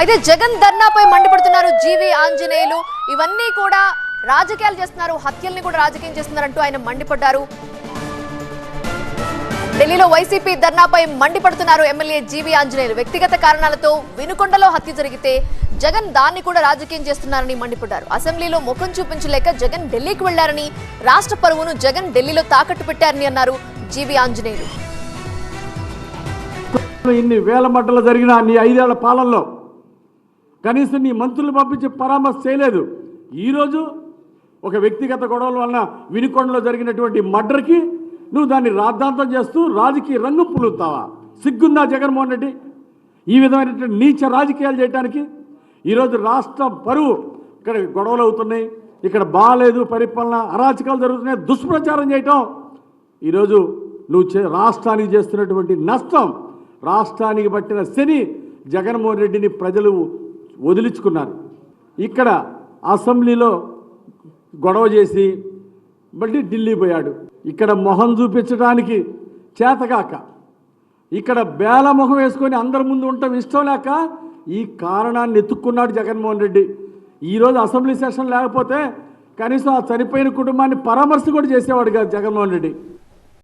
అయితే జగన్ ధర్నాపై మండిపడుతున్నారు జీవి ఆంజనేయులు. ఇవన్నీ కూడా రాజకీయాలు చేస్తున్నారు. హత్యల్ని కూడా రాజకీయం చేస్తున్నారంటూ ఆయన మండిపడ్డారు. ఢిల్లీలో వైసీపీ ధర్నాపై మండిపడుతున్నారు ఎమ్మెల్యే జీవి ఆంజనేయులు. వ్యక్తిగత కారణాలతో వినుకొండలో హత్య జరిగితే జగన్ దాన్ని కూడా రాజకీయం చేస్తున్నారని మండిపడ్డారు. అసెంబ్లీలో ముఖం చూపించలేక జగన్ ఢిల్లీకి వెళ్ళారని రాష్ట్ర పరువును జగన్ ఢిల్లీలో తాకట్టు పెట్టారని అన్నారు జీవి ఆంజనేయులు. ఇన్ని వేల మట్టలు జరిగిన నీ ఐదేళ్ళ పాలనలో కనీసం నీ మంత్రులు పంపించి పరామర్శ చేయలేదు. ఈరోజు ఒక వ్యక్తిగత గొడవల వలన వినికొండలో జరిగినటువంటి మర్డర్కి నువ్వు దాన్ని రాద్ధాంతం చేస్తూ రాజకీయ రంగు పులుతావా సిగ్గుందా జగన్మోహన్ రెడ్డి? ఈ విధమైనటువంటి నీచ రాజకీయాలు చేయడానికి ఈరోజు రాష్ట్ర పరువు. ఇక్కడ గొడవలు అవుతున్నాయి ఇక్కడ బాగాలేదు పరిపాలన అరాచకాలు జరుగుతున్నాయి దుష్ప్రచారం చేయటం. ఈరోజు నువ్వు చే- రాష్ట్రానికి చేస్తున్నటువంటి నష్టం రాష్ట్రానికి పట్టిన శని జగన్మోహన్ రెడ్డిని ప్రజలు వదిలించుకున్నారు. ఇక్కడ అసెంబ్లీలో గొడవ చేసి మళ్ళీ ఢిల్లీ పోయాడు. ఇక్కడ మొహం చూపించడానికి చేతగాక. ఇక్కడ బేల మొహం వేసుకొని అందరి ముందు ఉండటం ఇష్టం లేక ఈ కారణాన్ని ఎత్తుక్కున్నాడు జగన్మోహన్ రెడ్డి. ఈరోజు అసెంబ్లీ సెషన్ లేకపోతే కనీసం ఆ చనిపోయిన కుటుంబాన్ని పరామర్శ కూడా చేసేవాడు కాదు జగన్మోహన్ రెడ్డి.